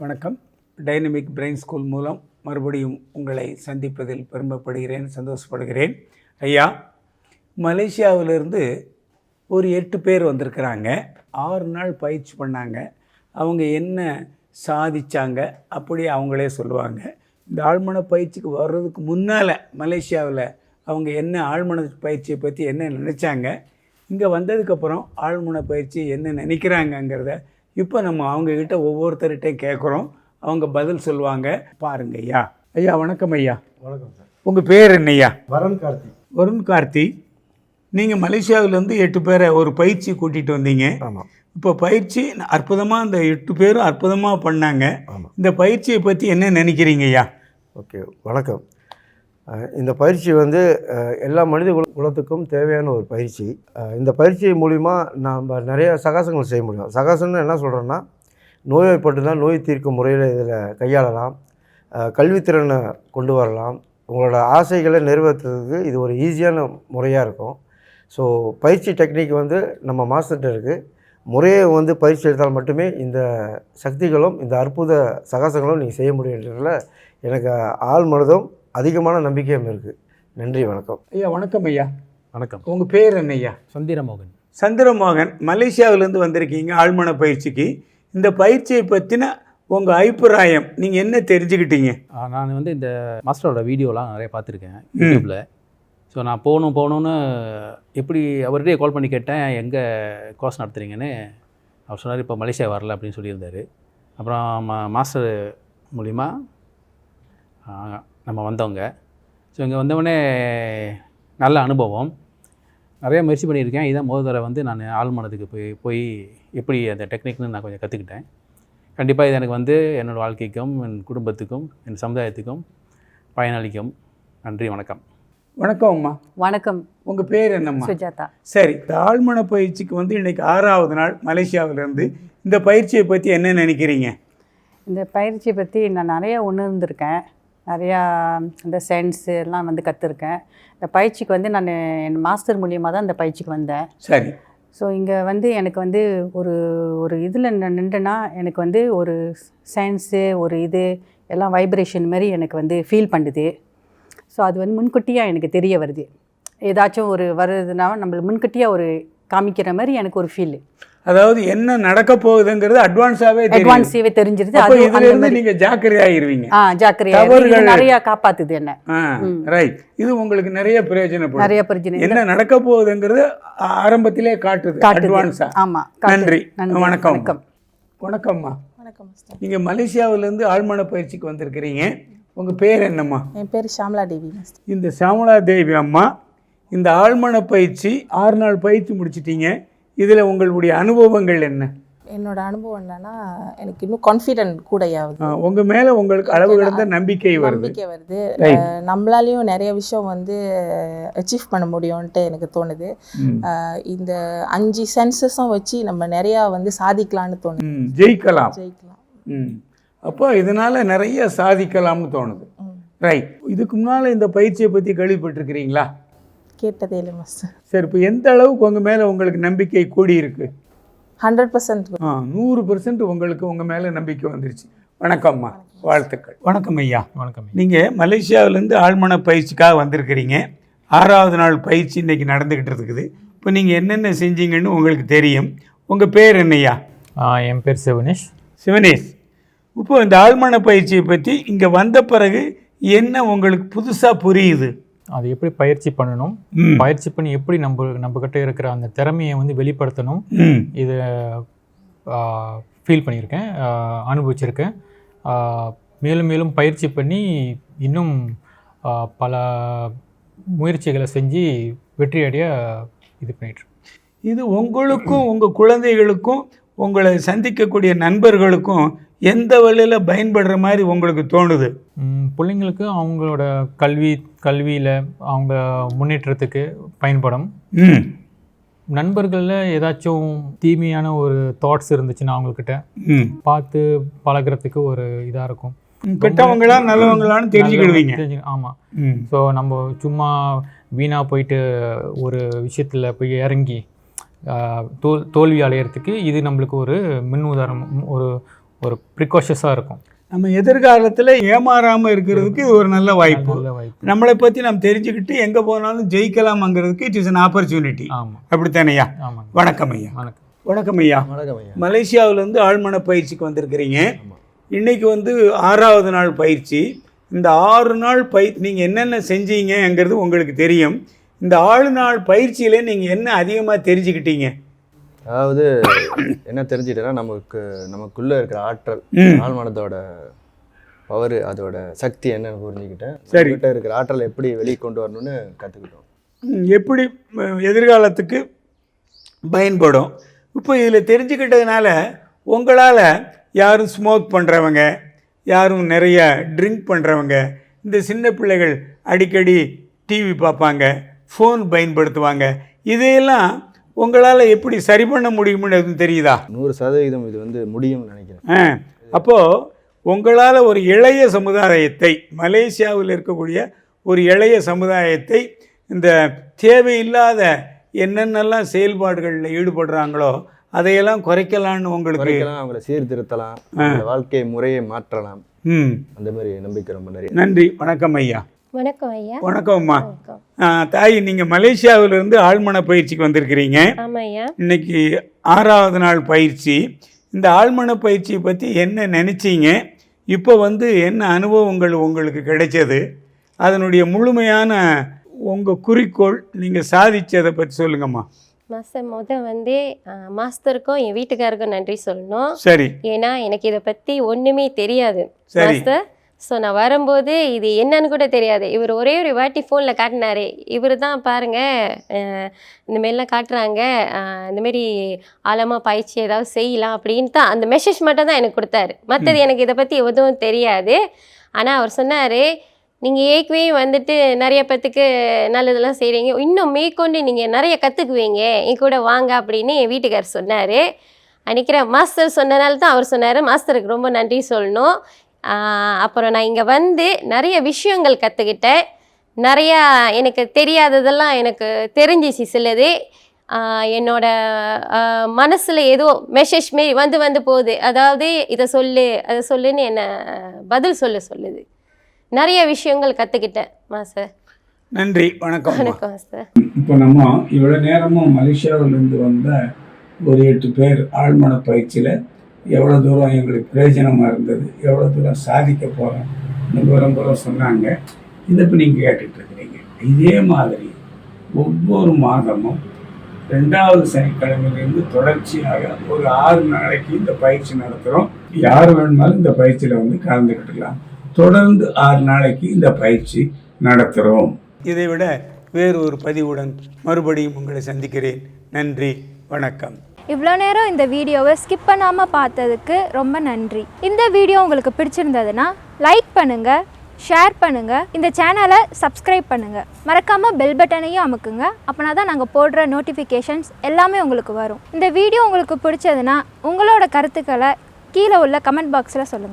வணக்கம். Dynamic brain school மூலம் மறுபடியும் உங்களை சந்திப்பதில் பெருமைப்படுகிறேன் சந்தோஷப்படுகிறேன். ஐயா மலேசியாவிலிருந்து ஒரு எட்டு பேர் வந்திருக்கிறாங்க. ஆறு நாள் பயிற்சி பண்ணாங்க. அவங்க என்ன சாதிச்சாங்க அப்படி அவங்களே சொல்லுவாங்க. இந்த ஆழ்மன பயிற்சிக்கு வர்றதுக்கு முன்னால் மலேசியாவில் அவங்க என்ன ஆழ்மன பயிற்சியை பற்றி என்ன நினச்சாங்க? இங்கே வந்ததுக்கப்புறம் ஆழ்மன பயிற்சி என்ன நினைக்கிறாங்கங்கிறத இப்போ நம்ம அவங்கக்கிட்ட ஒவ்வொருத்தர்கிட்டையும் கேட்குறோம் அவங்க பதில் சொல்லுவாங்க. பாருங்க ஐயா. ஐயா வணக்கம் ஐயா. வணக்கம் சார். உங்கள் பேர் என்னய்யா வரன் கார்த்தி. வருண் கார்த்தி. நீங்கள் மலேசியாவிலேருந்து எட்டு பேரை ஒரு பயிற்சி கூட்டிகிட்டு வந்தீங்க. ஆமாம் இப்போ பயிற்சி அற்புதமாக இந்த எட்டு பேரும் அற்புதமாக பண்ணாங்க. இந்த பயிற்சியை பற்றி என்ன நினைக்கிறீங்க ஐயா? ஓகே வணக்கம். இந்த பயிற்சி வந்து எல்லா மனித குல குலத்துக்கும் தேவையான ஒரு பயிற்சி. இந்த பயிற்சி மூலிமா நம்ம நிறைய சகாசங்கள் செய்ய முடியும். சகாசம்னு என்ன சொல்கிறோன்னா நோய்வாய்ப்பட்டுதான் நோய் தீர்க்கும் முறையில் இதில் கையாளலாம். கல்வித்திறனை கொண்டு வரலாம். உங்களோட ஆசைகளை நிறைவேற்றுறதுக்கு இது ஒரு ஈஸியான முறையாக இருக்கும். ஸோ பயிற்சி டெக்னிக் வந்து நம்ம மாஸ்டர்கிட்ட இருக்குது முறையை வந்து பயிற்சி எடுத்தால் மட்டுமே இந்த சக்திகளும் இந்த அற்புத சகாசங்களும் நீங்கள் செய்ய முடியுன்றதில் எனக்கு ஆள் மனதும் அதிகமான நம்பிக்கையும் இருக்குது நன்றி வணக்கம். ஐயா வணக்கம் ஐயா. வணக்கம். உங்கள் பேர் என்ன ஐயா? சந்திரமோகன். சந்திரமோகன் மலேசியாவிலேருந்து வந்திருக்கீங்க ஆழ்மன பயிற்சிக்கு. இந்த பயிற்சியை பற்றின உங்கள் அபிப்பிராயம் நீங்கள் என்ன தெரிஞ்சுக்கிட்டீங்க? நான் வந்து இந்த மாஸ்டரோட வீடியோலாம் நிறைய பார்த்துருக்கேன் யூடியூப்பில் ஸோ நான் போகணும் போகணுன்னு எப்படி அவர்கிட்டயே கால் பண்ணி கேட்டேன் எங்கே கோர்ஸ் நடத்துறீங்கன்னு. அவர் சொன்னார் இப்போ மலேசியா வரல அப்படின்னு சொல்லியிருந்தார். அப்புறம் மா மாஸ்டர் மூலிமா நம்ம வந்தவங்க. ஸோ இங்கே வந்தவொடனே நல்ல அனுபவம். நிறைய முயற்சி பண்ணியிருக்கேன். இதான் முதல் தடவை வந்து நான் ஆழ்மனதுக்கு போய் போய் எப்படி அந்த டெக்னிக்னு நான் கொஞ்சம் கற்றுக்கிட்டேன் கண்டிப்பாக இது எனக்கு வந்து என்னோடய வாழ்க்கைக்கும் என் குடும்பத்துக்கும் என் சமுதாயத்துக்கும் பயனளிக்கும். நன்றி வணக்கம். வணக்கம் அம்மா. வணக்கம். உங்கள் பேர் என்னம்மா? சுஜாதா. சரி இந்த ஆழ்மன பயிற்சிக்கு வந்து இன்னைக்கு ஆறாவது நாள் மலேசியாவிலேருந்து இந்த பயிற்சியை பற்றி என்ன நினைக்கிறீங்க? இந்த பயிற்சியை பற்றி நான் நிறைய உணர்ந்திருக்கேன். நிறையா இந்த சென்ஸ் எல்லாம் வந்து கற்றுருக்கேன் இந்த பயிற்சிக்கு வந்து நான் என் மாஸ்டர் மூலியமாக தான் இந்த பயிற்சிக்கு வந்தேன். சரி. ஸோ இங்கே வந்து எனக்கு வந்து ஒரு ஒரு இதில் நின்றுனா எனக்கு வந்து ஒரு சென்ஸு ஒரு இது எல்லாம் வைப்ரேஷன் மாதிரி எனக்கு வந்து ஃபீல் பண்ணுது. ஸோ அது வந்து முன்கூட்டியாக எனக்கு தெரிய வருது. ஏதாச்சும் ஒரு வருதுன்னா நம்மளுக்கு முன்கூட்டியாக ஒரு காமிக்கிற மாதிரி எனக்கு ஒரு ஃபீல் அதாவது என்ன நடக்க போகுதுங்கிறது அட்வான்ஸாகவே தெரியும் அட்வான்ஸாகவே தெரிஞ்சிருது. அப்போ அது இதுல இருந்து நீங்க ஜாக்கிரதையாயிருவீங்க. ஆ ஜாக்கிரதையா தவறுகள் நிறைய காப்பாத்துது என்ன. ஆ ரைட் இது உங்களுக்கு நிறைய பிரயோஜனப்படும் நிறைய பிரச்சனை என்ன நடக்க போகுதுங்கிறது ஆரம்பத்திலே காட்டுது. அட்வான்ஸா ஆமா. நன்றி. வணக்கம். வணக்கம். வணக்கம்மா. வணக்கம் நீங்க மலேசியாவிலேருந்து ஆழ்மன பயிற்சிக்கு வந்திருக்கிறீங்க. உங்க பேர் என்னம்மா? என் பேர் ஷாம்லா தேவி இந்த சாமலா தேவி அம்மா இந்த ஆழ்மன பயிற்சி ஆறு நாள் பயிற்சி முடிச்சிட்டீங்க. இதில் உங்களுடைய அனுபவங்கள் என்ன? என்னோட அனுபவம் என்னன்னா எனக்கு இன்னும் கான்ஃபிடென்ட் கூடையாகுது ஆ, உங்க மேல உங்களுக்கு அளவு கடந்த நம்பிக்கை வருது. நம்பிக்கை வருது நம்மளாலையும் நிறைய விஷயம் வந்து அச்சீவ் பண்ண முடியும்ன்ட்டு எனக்கு தோணுது. இந்த அஞ்சு சென்சஸும் வச்சு நம்ம நிறையா வந்து சாதிக்கலாம்னு தோணுது. ஜெயிக்கலாம். ஜெயிக்கலாம். அப்போ இதனால நிறைய சாதிக்கலாம்னு தோணுது. ரைட் இதுக்கு முன்னால் இந்த பயிற்சியை பற்றி கேள்விப்பட்டிருக்கிறீங்களா? கேட்டதே இல்லை மாஸ்டர் சரி இப்போ எந்த அளவுக்கு உங்கள் மேலே உங்களுக்கு நம்பிக்கை கூடி இருக்கு ஹண்ட்ரட் பர்சன்ட் ஆ நூறு பெர்சன்ட் உங்களுக்கு உங்கள் மேலே நம்பிக்கை வந்துருச்சு. வணக்கம்மா வாழ்த்துக்கள். வணக்கம் ஐயா. வணக்கம் நீங்கள் மலேசியாவிலேருந்து ஆழ்மன பயிற்சிக்காக வந்திருக்கிறீங்க. ஆறாவது நாள் பயிற்சி இன்னைக்கு நடந்துக்கிட்டு இருக்குது. இப்போ நீங்கள் என்னென்ன செஞ்சீங்கன்னு உங்களுக்கு தெரியும். உங்கள் பேர் என்னய்யா என் பேர் சிவனேஷ். சிவனேஷ். இப்போ இந்த ஆழ்மன பயிற்சியை பற்றி இங்கே வந்த பிறகு என்ன உங்களுக்கு புதுசாக புரியுது? அது எப்படி பயிற்சி பண்ணணும்? பயிற்சி பண்ணி எப்படி நம்ம நம்மக்கிட்ட இருக்கிற அந்த திறமையை வந்து வெளிப்படுத்தணும்? இதை ஃபீல் பண்ணியிருக்கேன் அனுபவிச்சிருக்கேன். மேலும் மேலும் பயிற்சி பண்ணி இன்னும் பல முயற்சிகளை செஞ்சு வெற்றி அடைய இது பண்ணிட்டு இது உங்களுக்கும் உங்கள் குழந்தைகளுக்கும் உங்களை சந்திக்கக்கூடிய நண்பர்களுக்கும் எந்த வழியில் பயன்படுற மாதிரி உங்களுக்கு தோணுது? பிள்ளைங்களுக்கு அவங்களோட கல்வி கல்வியில் அவங்க முன்னேற்றத்துக்கு பயன்படும். நண்பர்களில் ஏதாச்சும் தீமையான ஒரு தாட்ஸ் இருந்துச்சுன்னா அவங்கக்கிட்ட பார்த்து பழகுறதுக்கு ஒரு இதாக இருக்கும். கெட்டவங்களா நல்லவங்களான்னு தெரிஞ்சுக்கிடுவீங்க. தெரிஞ்சு ஆமாம் ஸோ நம்ம சும்மா வீணாக போயிட்டு ஒரு விஷயத்தில் போய் இறங்கி தோல் தோல்வி அடையிறதுக்கு இது நம்மளுக்கு ஒரு மின் உதாரணம் ஒரு ஒரு ப்ரிகாஷஸாக இருக்கும். நம்ம எதிர்காலத்தில் ஏமாறாமல் இருக்கிறதுக்கு இது ஒரு நல்ல வாய்ப்பு. நல்ல வாய்ப்பு. நம்மளை பற்றி நம்ம தெரிஞ்சுக்கிட்டு எங்கே போனாலும் ஜெயிக்கலாம்ங்கிறதுக்கு இட் இஸ் an ஆப்பர்ச்சுனிட்டி ஆமாம் அப்படித்தானையா? ஆமாங்க. வணக்கம் ஐயா. வணக்கம். வணக்கம் ஐயா. வணக்கம் ஐயா. மலேசியாவிலேருந்து ஆழ்மன பயிற்சிக்கு வந்திருக்கிறீங்க. இன்னைக்கு வந்து ஆறாவது நாள் பயிற்சி. இந்த ஆறு நாள் பயிற்சி நீங்கள் என்னென்ன செஞ்சீங்கங்கிறது உங்களுக்கு தெரியும். இந்த ஆறு நாள் பயிற்சியில் நீங்கள் என்ன அதிகமாக தெரிஞ்சுக்கிட்டீங்க? அதாவது என்ன தெரிஞ்சுக்கிட்டேன்னா நமக்கு நமக்குள்ள இருக்கிற ஆற்றல். ஆழ்மனத்தோட பவர் அதோட சக்தி என்னன்னு புரிஞ்சுக்கிட்டேன் சரி. நம்மகிட்ட இருக்கிற ஆற்றலை எப்படி வெளியே கொண்டு வரணும்னு கற்றுக்கிட்டோம் எப்படி எதிர்காலத்துக்கு பயன்படும் இப்போ இதில் தெரிஞ்சுக்கிட்டதுனால உங்களால் யாரும் ஸ்மோக் பண்ணுறவங்க யாரும் நிறைய ட்ரிங்க் பண்ணுறவங்க இந்த சின்ன பிள்ளைகள் அடிக்கடி டிவி பார்ப்பாங்க ஃபோன் பயன்படுத்துவாங்க இதையெல்லாம் உங்களால் எப்படி சரி பண்ண முடியும்னு எதுவும் தெரியுதா? நூறு சதவீதம் இது வந்து முடியும்னு நினைக்கிறேன். அப்போது உங்களால் ஒரு இளைய சமுதாயத்தை மலேசியாவில் இருக்கக்கூடிய ஒரு இளைய சமுதாயத்தை இந்த தேவையில்லாத என்னென்னலாம் செயல்பாடுகளில் ஈடுபடுறாங்களோ அதையெல்லாம் குறைக்கலான்னு உங்களுக்கு அவங்கள சீர்திருத்தலாம் வாழ்க்கை முறையை மாற்றலாம். ம். அந்த மாதிரி நம்பிக்கை ரொம்ப நிறைய. நன்றி வணக்கம் ஐயா. வணக்கம் ஐயா. வணக்கம்மா. தாய் நீங்கள் மலேசியாவிலிருந்து ஆழ்மன பயிற்சிக்கு வந்திருக்கிறீங்க. இன்னைக்கு ஆறாவது நாள் பயிற்சி. இந்த ஆழ்மன பயிற்சியை பற்றி என்ன நினச்சிங்க? இப்போ வந்து என்ன அனுபவங்கள் உங்களுக்கு கிடைச்சது? அதனுடைய முழுமையான உங்கள் குறிக்கோள் நீங்கள் சாதிச்சதை பற்றி சொல்லுங்கம்மா. மாஸ்டர் முத வந்து மாஸ்டருக்கும் என் வீட்டுக்காருக்கும் நன்றி சொல்லணும். சரி. ஏன்னா எனக்கு இதை பற்றி ஒன்றுமே தெரியாது. சரி. மாஸ்டர் ஸோ நான் வரும்போது இது என்னன்னு கூட தெரியாது. இவர் ஒரே ஒரு வாட்டி ஃபோனில் காட்டினாரு. இவர் தான் பாருங்கள் இந்த மாதிரிலாம் காட்டுறாங்க. ஆஹ் இந்த மாதிரி ஆழமாக பயிற்சி ஏதாவது செய்யலாம் அப்படின்னு தான் அந்த மெசேஜ் மட்டும் தான் எனக்கு கொடுத்தாரு. மற்றது எனக்கு இதை பற்றி எதுவும் தெரியாது. ஆனால் அவர் சொன்னார் நீங்கள் ஏற்கனவே வந்துட்டு நிறைய பேத்துக்கு நல்லதெல்லாம் செய்கிறீங்க இன்னும் மேற்கொண்டு நீங்கள் நிறைய கற்றுக்குவீங்க என் கூட வாங்க அப்படின்னு என் வீட்டுக்கார் சொன்னார். அன்றைக்கிறேன் மாஸ்டர் சொன்னனால தான் அவர் சொன்னார். மாஸ்டருக்கு ரொம்ப நன்றி சொல்லணும். அப்புறம் நான் இங்கே வந்து நிறைய விஷயங்கள் கற்றுக்கிட்டேன் நிறையா எனக்கு தெரியாததெல்லாம் எனக்கு தெரிஞ்சிச்சு சிலது. என்னோட மனசில் ஏதோ மெசேஜ் மாரி வந்து வந்து போகுது. அதாவது இதை சொல்லு அதை சொல்லுன்னு என்னை பதில் சொல்ல சொல்லுது. நிறைய விஷயங்கள் கற்றுக்கிட்டேன் மாஸ்டர். நன்றி வணக்கம் வணக்கம் மாஸ்டர். இப்போ நம்ம இவ்வளோ நேரமும் மலேசியாவிலேருந்து வந்த ஒரு எட்டு பேர் ஆழ்மன பயிற்சியில் எவ்வளோ தூரம் எங்களுக்கு பிரயோஜனமாக இருந்தது எவ்வளோ தூரம் சாதிக்க போகிறோம் இந்த தூரம் தூரம் சொன்னாங்க. இதை இப்போ நீங்கள் கேட்டுட்ருக்கிறீங்க இதே மாதிரி ஒவ்வொரு மாதமும் ரெண்டாவது சனிக்கிழமையிலேருந்து தொடர்ச்சியாக ஒரு ஆறு நாளைக்கு இந்த பயிற்சி நடத்துகிறோம் யார் வேணுமாலும் இந்த பயிற்சியில் வந்து கலந்துக்கிட்டுக்கலாம். தொடர்ந்து ஆறு நாளைக்கு இந்த பயிற்சி நடத்துகிறோம் இதை விட வேறு ஒரு பதிவுடன் மறுபடியும் உங்களை சந்திக்கிறேன். நன்றி வணக்கம். இவ்வளோ நேரம் இந்த வீடியோவை ஸ்கிப் பண்ணாமல் பார்த்ததுக்கு ரொம்ப நன்றி. இந்த வீடியோ உங்களுக்கு பிடிச்சிருந்ததுன்னா லைக் பண்ணுங்கள் ஷேர் பண்ணுங்கள் இந்த சேனலை சப்ஸ்கிரைப் பண்ணுங்கள் மறக்காமல் பெல் பட்டனையும் அமுக்குங்க. அப்போனா தான் நாங்கள் போடுற நோட்டிஃபிகேஷன்ஸ் எல்லாமே உங்களுக்கு வரும். இந்த வீடியோ உங்களுக்கு பிடிச்சதுன்னா உங்களோட கருத்துக்களை கீழே உள்ள கமெண்ட் பாக்ஸில் சொல்லுங்கள்